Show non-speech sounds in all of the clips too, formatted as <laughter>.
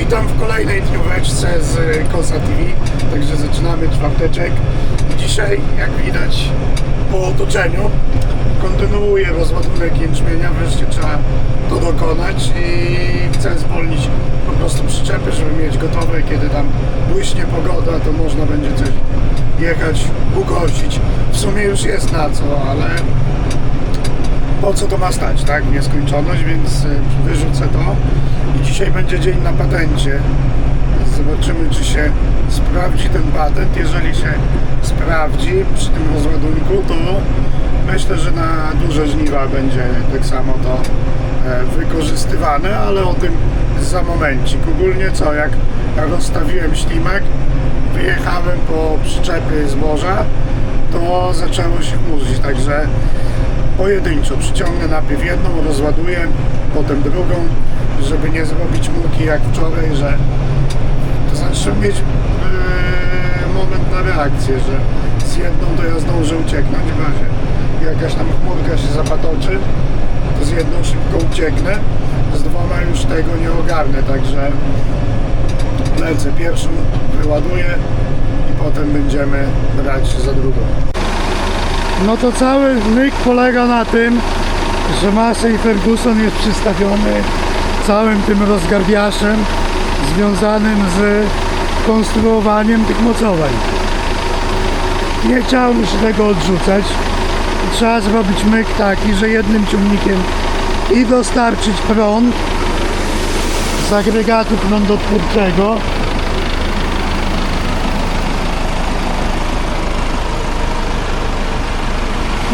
Witam w kolejnej dnióweczce z Kosa TV. Także zaczynamy czwarteczek. Dzisiaj, jak widać po otoczeniu, kontynuuję rozładunek jęczmienia. Wreszcie trzeba to dokonać i chcę zwolnić po prostu przyczepy, żeby mieć gotowe. Kiedy tam błyśnie pogoda, to można będzie coś jechać, ugościć. W sumie już jest na co, ale po co to ma stać, tak? W nieskończoność, więc y, wyrzucę to. I dzisiaj będzie dzień na patencie. Zobaczymy, czy się sprawdzi ten patent. Jeżeli się sprawdzi przy tym rozładunku, to myślę, że na duże żniwa będzie tak samo to e, wykorzystywane, ale o tym za momencik. Ogólnie co, jak rozstawiłem ślimak, wyjechałem po przyczepy zboża, to zaczęło się chmurzyć, także pojedynczo przyciągnę najpierw jedną, rozładuję, potem drugą, żeby nie zrobić muki jak wczoraj, że to znaczy mieć yy, moment na reakcję, że z jedną to ja zdążę ucieknąć w razie jakaś tam chmurka się zapatoczy, to z jedną szybko ucieknę, z dwoma już tego nie ogarnę, także lecę pierwszą, wyładuję i potem będziemy brać za drugą. No to cały myk polega na tym, że Massey Ferguson jest przystawiony całym tym rozgarbiaszem związanym z konstruowaniem tych mocowań. Nie chciałem się tego odrzucać. Trzeba zrobić myk taki, że jednym ciągnikiem i dostarczyć prąd z agregatu prądotwórczego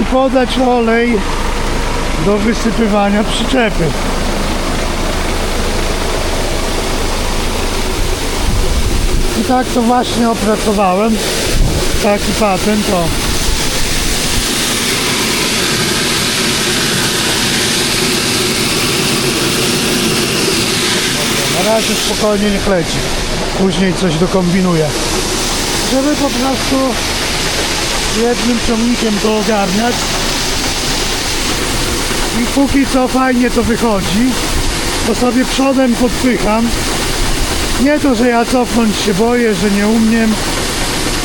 i podać olej do wysypywania przyczepy. I tak to właśnie opracowałem. Taki patent o. Na razie spokojnie niech leci. Później coś dokombinuję. Żeby po prostu jednym ciągnikiem to ogarniać. I póki co fajnie to wychodzi to sobie przodem podpycham. Nie to, że ja cofnąć się boję, że nie umiem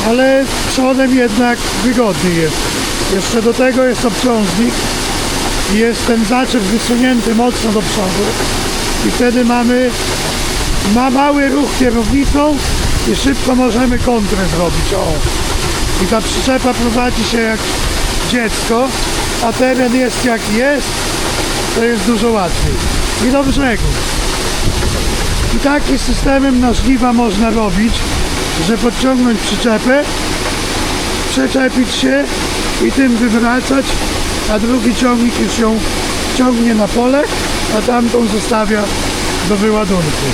ale przodem jednak wygodniej jest. Jeszcze do tego jest obciążnik i jest ten zaczep wysunięty mocno do przodu. I wtedy mamy ma mały ruch kierownicą i szybko możemy kontrę zrobić. O i ta przyczepa prowadzi się jak dziecko, a teren jest jaki jest, to jest dużo łatwiej. I do brzegu. I takim systemem na żniwa można robić, że podciągnąć przyczepę, przeczepić się i tym wywracać, a drugi ciągnik już ją ciągnie na pole, a tamtą zostawia do wyładunku.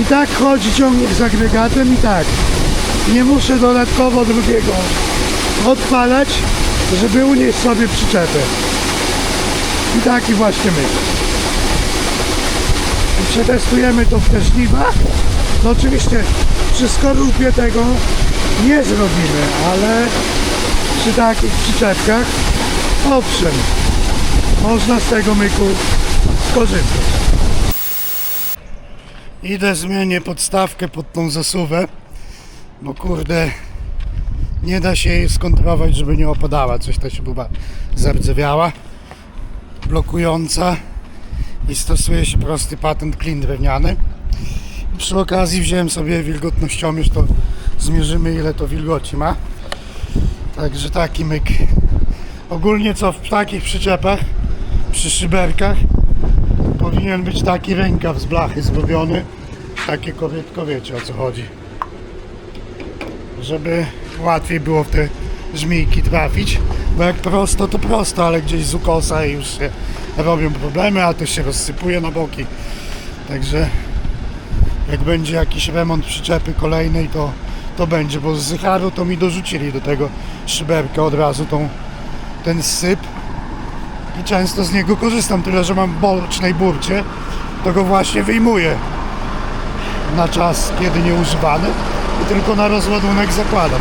I tak chodzi ciągnik z agregatem i tak. Nie muszę dodatkowo drugiego odpalać, żeby unieść sobie przyczepę. I taki właśnie my. I przetestujemy to w te żniwa. No oczywiście przy skorupie tego nie zrobimy, ale przy takich przyczepkach owszem, można z tego myku skorzystać. Idę zmienię podstawkę pod tą zasuwę bo kurde nie da się jej skontrolować, żeby nie opadała. Coś ta śruba zardzewiała, blokująca i stosuje się prosty patent klin drewniany. Przy okazji wziąłem sobie wilgotnościomierz, to zmierzymy ile to wilgoci ma. Także taki myk. Ogólnie co w takich przyczepach, przy szyberkach powinien być taki rękaw z blachy zrobiony. Takie korytko, wiecie o co chodzi żeby łatwiej było w te żmijki trafić, bo jak prosto to prosto, ale gdzieś z ukosa i już się robią problemy, a to się rozsypuje na boki. Także jak będzie jakiś remont przyczepy kolejnej, to, to będzie, bo z Zycharu to mi dorzucili do tego szyberkę od razu tą, ten syp i często z niego korzystam, tyle że mam w bocznej burcie, to go właśnie wyjmuję na czas, kiedy nie używany tylko na rozładunek zakładam.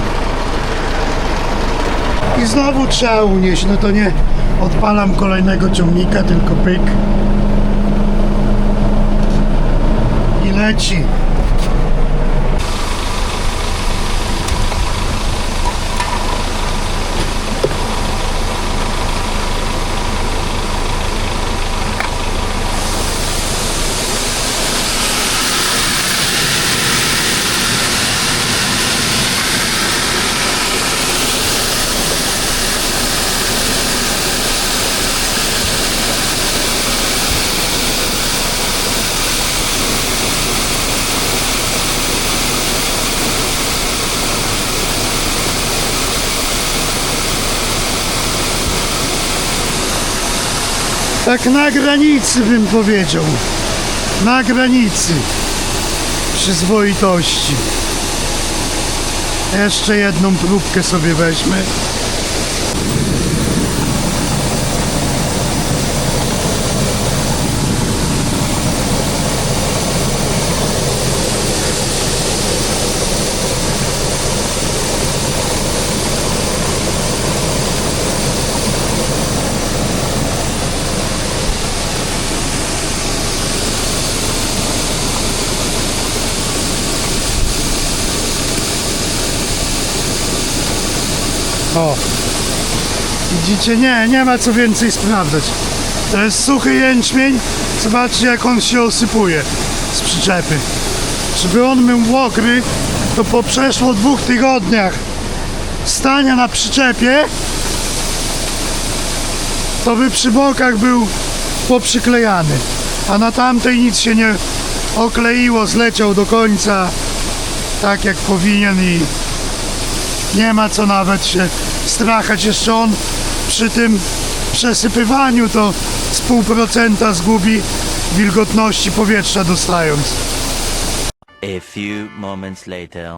I znowu trzeba unieść, no to nie odpalam kolejnego ciągnika, tylko pyk. leci. Tak na granicy bym powiedział. Na granicy przyzwoitości. Jeszcze jedną próbkę sobie weźmy. O. Widzicie? Nie, nie ma co więcej sprawdzać. To jest suchy jęczmień. Zobaczcie jak on się osypuje z przyczepy. Żeby on był mokry, to po przeszło dwóch tygodniach stania na przyczepie to by przy bokach był poprzyklejany. A na tamtej nic się nie okleiło, zleciał do końca tak jak powinien i nie ma co nawet się strachać. Jeszcze on przy tym przesypywaniu to z pół procenta zgubi wilgotności powietrza dostając. A few moments later.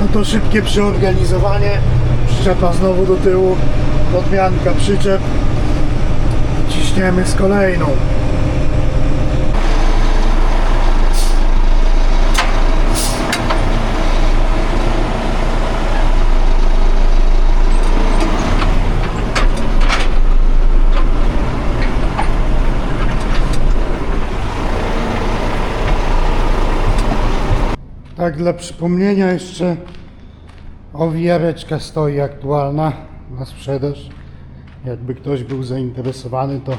No to szybkie przeorganizowanie. Przyczepa znowu do tyłu. Podmianka przyczep. Ciśniemy z kolejną. Tak dla przypomnienia jeszcze owijareczka stoi aktualna na sprzedaż. Jakby ktoś był zainteresowany, to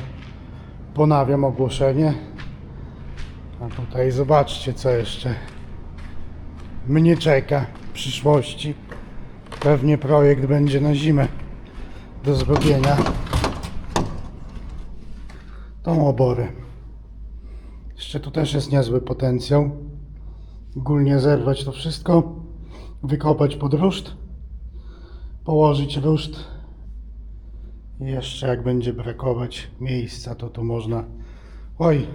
ponawiam ogłoszenie. A tutaj zobaczcie, co jeszcze mnie czeka w przyszłości. Pewnie projekt będzie na zimę do zrobienia. Tą oborę. Jeszcze tu też jest niezły potencjał ogólnie zerwać to wszystko, wykopać pod ruszt, położyć ruszt jeszcze jak będzie brakować miejsca, to tu można oj,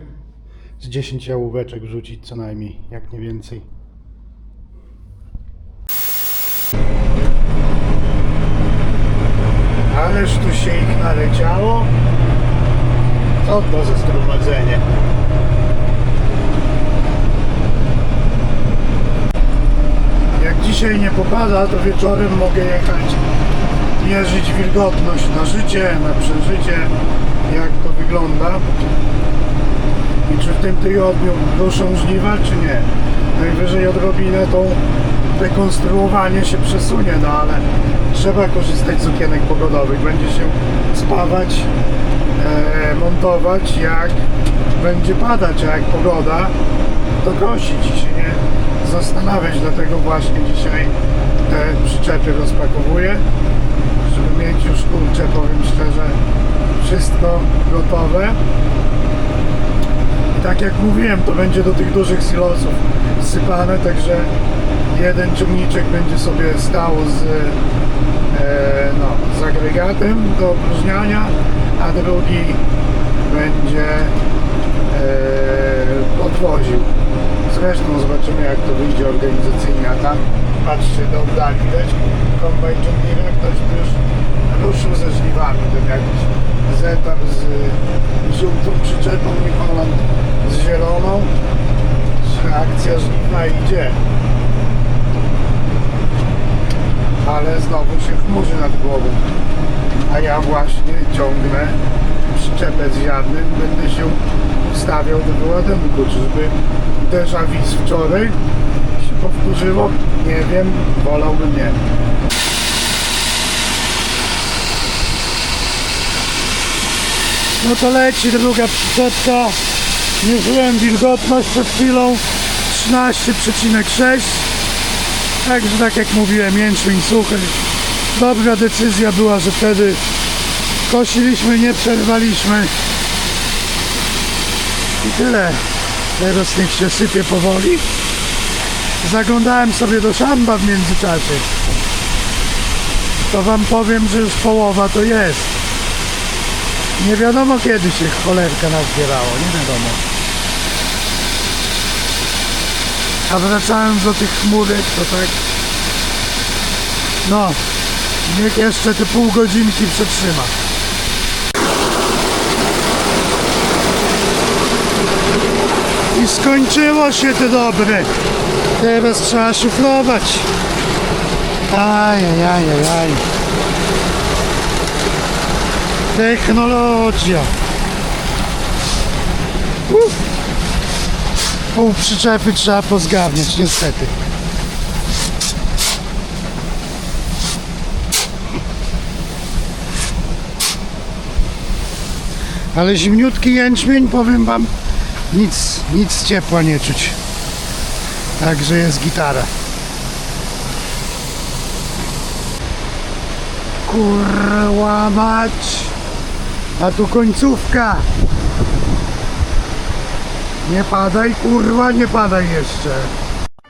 z 10 jałóweczek wrzucić co najmniej, jak nie więcej. Ależ tu się ich naleciało. Co to za zgromadzenie? Jak dzisiaj nie popada, to wieczorem mogę jechać mierzyć wilgotność na życie, na przeżycie, jak to wygląda. I czy w tym tygodniu ruszą żniwa, czy nie. Najwyżej odrobinę to dekonstruowanie się przesunie, no ale trzeba korzystać z okienek pogodowych. Będzie się spawać, e, montować jak będzie padać, a jak pogoda, to kosić i się nie zastanawiać. Dlatego właśnie dzisiaj te przyczepy rozpakowuję, żeby mieć już kurczę, powiem szczerze, wszystko gotowe. I tak jak mówiłem, to będzie do tych dużych silosów wsypane, także jeden ciągniczek będzie sobie stał z, e, no, z agregatem do opróżniania, a drugi będzie e, odwoził. Zresztą zobaczymy jak to wyjdzie organizacyjnie, a tam patrzcie do oddali, widać kombajn Deere, ktoś już ruszył ze żniwami, ten jakiś zetar z żółtą przyczepą New Holland z zieloną, akcja żniwna idzie. Ale znowu się chmurzy nad głową, a ja właśnie ciągnę przyczepę z ziarnem, będę się stawiał do wyładunku. Czyżby déjà vu z wczoraj się powtórzyło? Nie wiem, wolałbym nie. No to leci druga przyczepka. Mierzyłem wilgotność przed chwilą 13,6 Także tak jak mówiłem, jęczmień suchy. Dobra decyzja była, że wtedy kosiliśmy, nie przerwaliśmy. I tyle. Teraz niech się sypie powoli. Zaglądałem sobie do szamba w międzyczasie. To wam powiem, że już połowa to jest. Nie wiadomo kiedy się cholerka nazbierało, nie wiadomo. A wracając do tych chmurek, to tak... No, niech jeszcze te pół godzinki przetrzyma. I skończyło się to dobre. Teraz trzeba szuflować. Ajajajajaj. Technologia. Uff. Pół przyczepy trzeba pozgarniać, niestety. Ale zimniutki jęczmień, powiem wam, nic, nic ciepła nie czuć. Także jest gitara. Kurwa mać! A tu końcówka! Nie padaj, kurwa, nie padaj jeszcze.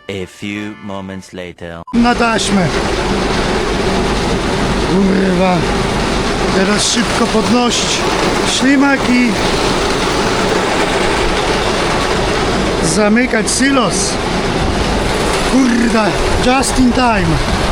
A few moments later. Na taśmę. Kurwa. Teraz szybko podnosić ślimaki. Zamykać silos. Kurda, just in time.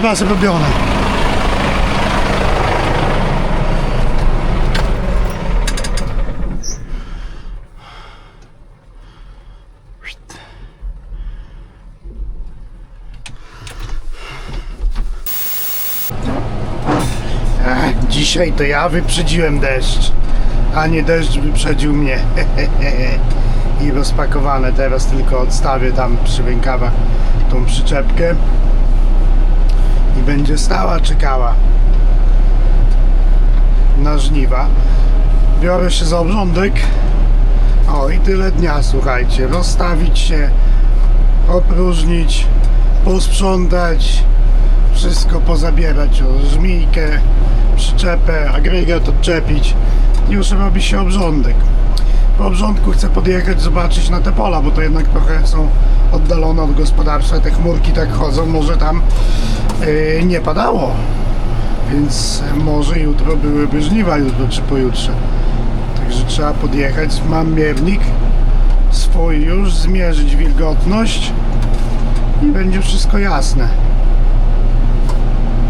Chyba zrobione. Dzisiaj to ja wyprzedziłem deszcz, a nie deszcz wyprzedził mnie. <laughs> I rozpakowane. Teraz tylko odstawię tam przy rękawach tą przyczepkę będzie stała, czekała na żniwa. Biorę się za obrządek. O i tyle dnia, słuchajcie. Rozstawić się, opróżnić, posprzątać, wszystko pozabierać, o żmijkę, przyczepę, agregat odczepić. Już robi się obrządek. Po obrządku chcę podjechać, zobaczyć na te pola, bo to jednak trochę są oddalone od gospodarstwa. Te chmurki tak chodzą, może tam yy, nie padało. Więc może jutro byłyby żniwa, jutro czy pojutrze. Także trzeba podjechać. Mam miernik swój już, zmierzyć wilgotność i będzie wszystko jasne.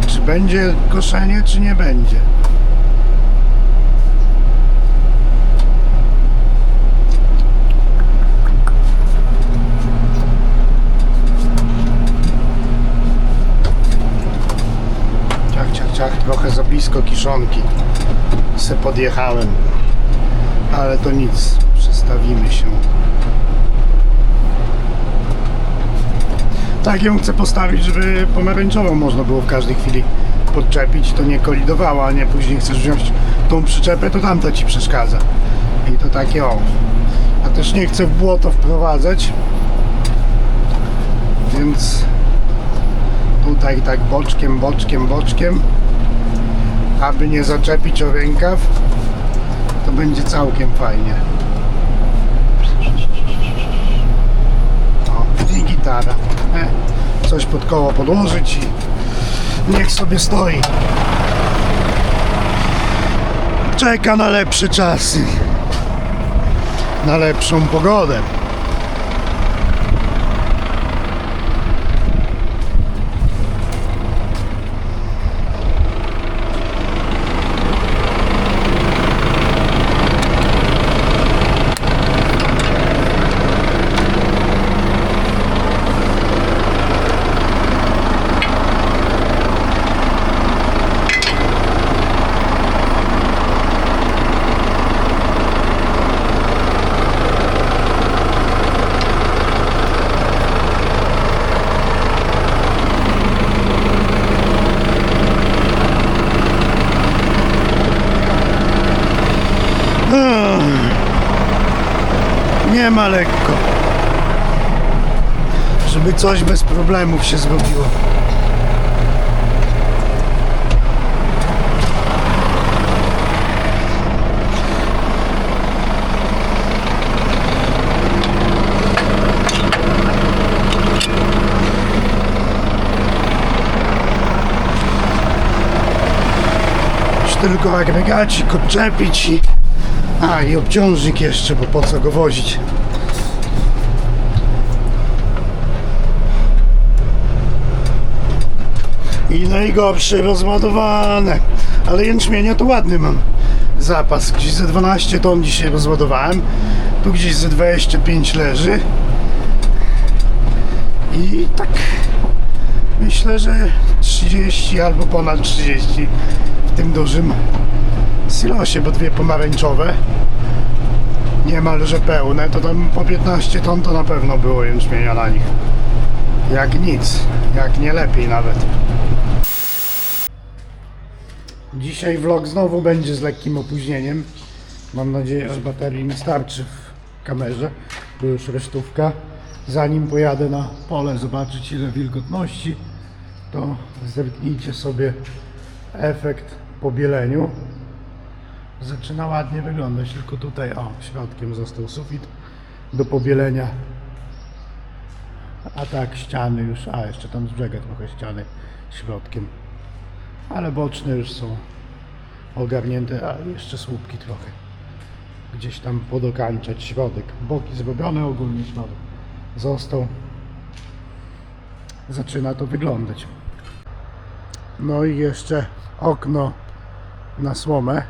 Czy będzie koszenie, czy nie będzie. Trochę za blisko kiszonki se podjechałem. Ale to nic, przestawimy się. Tak ją chcę postawić, żeby pomarańczową można było w każdej chwili podczepić, to nie kolidowało, a nie później chcesz wziąć tą przyczepę, to tamta ci przeszkadza. I to takie o. A też nie chcę w błoto wprowadzać, więc tutaj tak boczkiem, boczkiem, boczkiem, aby nie zaczepić o rękaw, to będzie całkiem fajnie. O, i gitara. E, coś pod koło podłożyć i niech sobie stoi. czeka na lepsze czasy. Na lepszą pogodę. Nie ma lekko. Żeby coś bez problemów się zrobiło. Tylko agregacik odczepić i... A, i obciążnik jeszcze, bo po co go wozić? I najgorsze rozładowane. Ale jęczmienia to ładny mam zapas. Gdzieś ze 12 ton dzisiaj rozładowałem. Tu gdzieś ze 25 leży. I tak myślę, że 30 albo ponad 30 w tym dużym silosie, bo dwie pomarańczowe niemalże pełne, to tam po 15 ton to na pewno było jęczmienia na nich. Jak nic, jak nie lepiej nawet. Dzisiaj vlog znowu będzie z lekkim opóźnieniem. Mam nadzieję, że baterii mi starczy w kamerze, bo już resztówka. Zanim pojadę na pole zobaczyć ile wilgotności, to zerknijcie sobie efekt po bieleniu. Zaczyna ładnie wyglądać, tylko tutaj o, środkiem został sufit do pobielenia. A tak ściany już, a jeszcze tam z brzega trochę ściany środkiem. Ale boczne już są ogarnięte, a jeszcze słupki trochę. Gdzieś tam podokańczać środek. Boki zrobione, ogólnie środek został. Zaczyna to wyglądać. No i jeszcze okno na słomę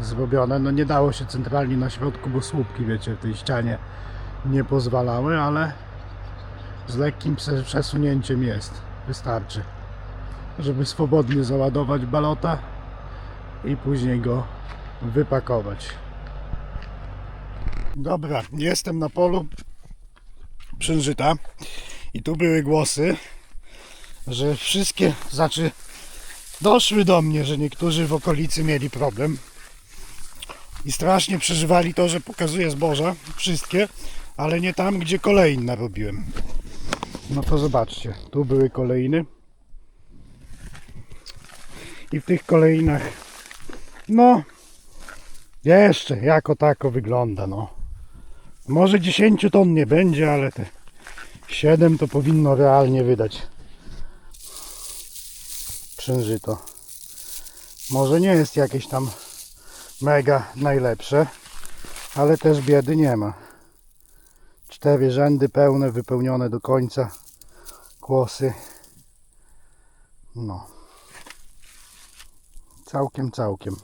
zrobione. No nie dało się centralnie na środku, bo słupki, wiecie, w tej ścianie nie pozwalały, ale z lekkim prze- przesunięciem jest. Wystarczy, żeby swobodnie załadować balota i później go wypakować. Dobra, jestem na polu Przężyta i tu były głosy, że wszystkie, znaczy doszły do mnie, że niektórzy w okolicy mieli problem i strasznie przeżywali to, że pokazuję zboża, wszystkie, ale nie tam, gdzie kolejny narobiłem. No to zobaczcie, tu były kolejny i w tych kolejnach, no, jeszcze jako tako wygląda, no. Może 10 ton nie będzie, ale te 7 to powinno realnie wydać. Przężyto. Może nie jest jakieś tam mega najlepsze, ale też biedy nie ma. Cztery rzędy pełne, wypełnione do końca. Kłosy. No. Całkiem, całkiem.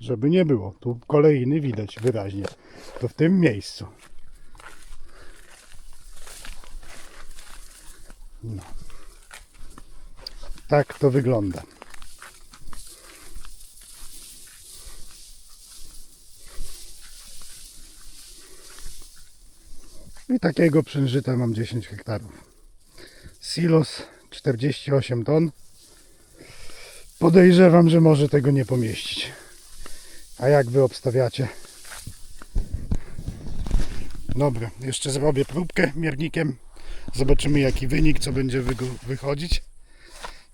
Żeby nie było. Tu kolejny widać wyraźnie. To w tym miejscu. No. Tak to wygląda. I takiego przężyta mam 10 hektarów. Silos 48 ton. Podejrzewam, że może tego nie pomieścić. A jak wy obstawiacie? Dobra, jeszcze zrobię próbkę miernikiem. Zobaczymy jaki wynik, co będzie wychodzić.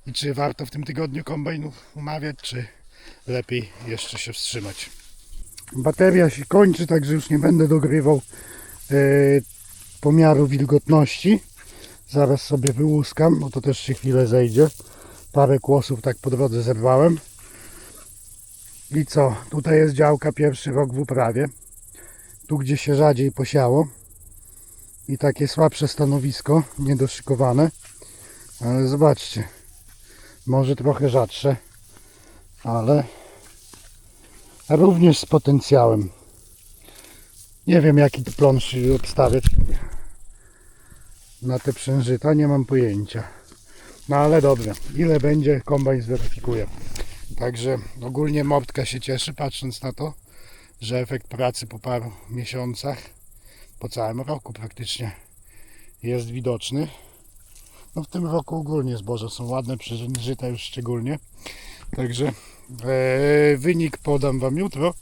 I czy warto w tym tygodniu kombajnów umawiać, czy lepiej jeszcze się wstrzymać. Bateria się kończy, także już nie będę dogrywał e, pomiaru wilgotności. Zaraz sobie wyłuskam, bo to też się chwilę zejdzie. Parę kłosów tak po drodze zerwałem. I co? Tutaj jest działka pierwszy rok w uprawie. Tu gdzie się rzadziej posiało. I takie słabsze stanowisko, niedoszykowane. Ale zobaczcie. Może trochę rzadsze. Ale również z potencjałem. Nie wiem jaki plon obstawiać na te przężyta, nie mam pojęcia. No ale dobra, ile będzie, kombajn zweryfikuje. Także ogólnie Mortka się cieszy patrząc na to, że efekt pracy po paru miesiącach, po całym roku praktycznie jest widoczny. No w tym roku ogólnie zboża są ładne, przężyta już szczególnie. Także e, wynik podam Wam jutro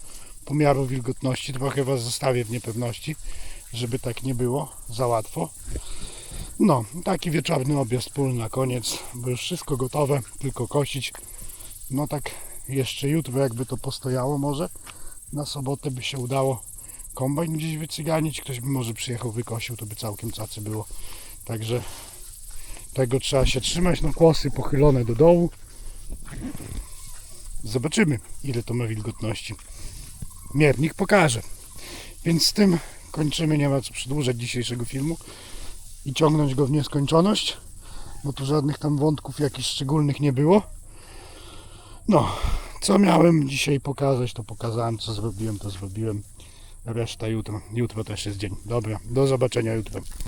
pomiaru wilgotności. Trochę Was zostawię w niepewności, żeby tak nie było za łatwo. No, taki wieczorny objazd pól na koniec, bo już wszystko gotowe, tylko kosić. No tak jeszcze jutro jakby to postojało może, na sobotę by się udało kombajn gdzieś wycyganić, ktoś by może przyjechał, wykosił, to by całkiem cacy było. Także tego trzeba się trzymać, no kłosy pochylone do dołu. Zobaczymy ile to ma wilgotności. Miernik pokaże. Więc z tym kończymy, nie ma co przedłużać dzisiejszego filmu i ciągnąć go w nieskończoność, bo tu żadnych tam wątków jakichś szczególnych nie było. No, co miałem dzisiaj pokazać, to pokazałem, co zrobiłem, to zrobiłem. Reszta jutro. Jutro też jest dzień. Dobra, do zobaczenia jutro.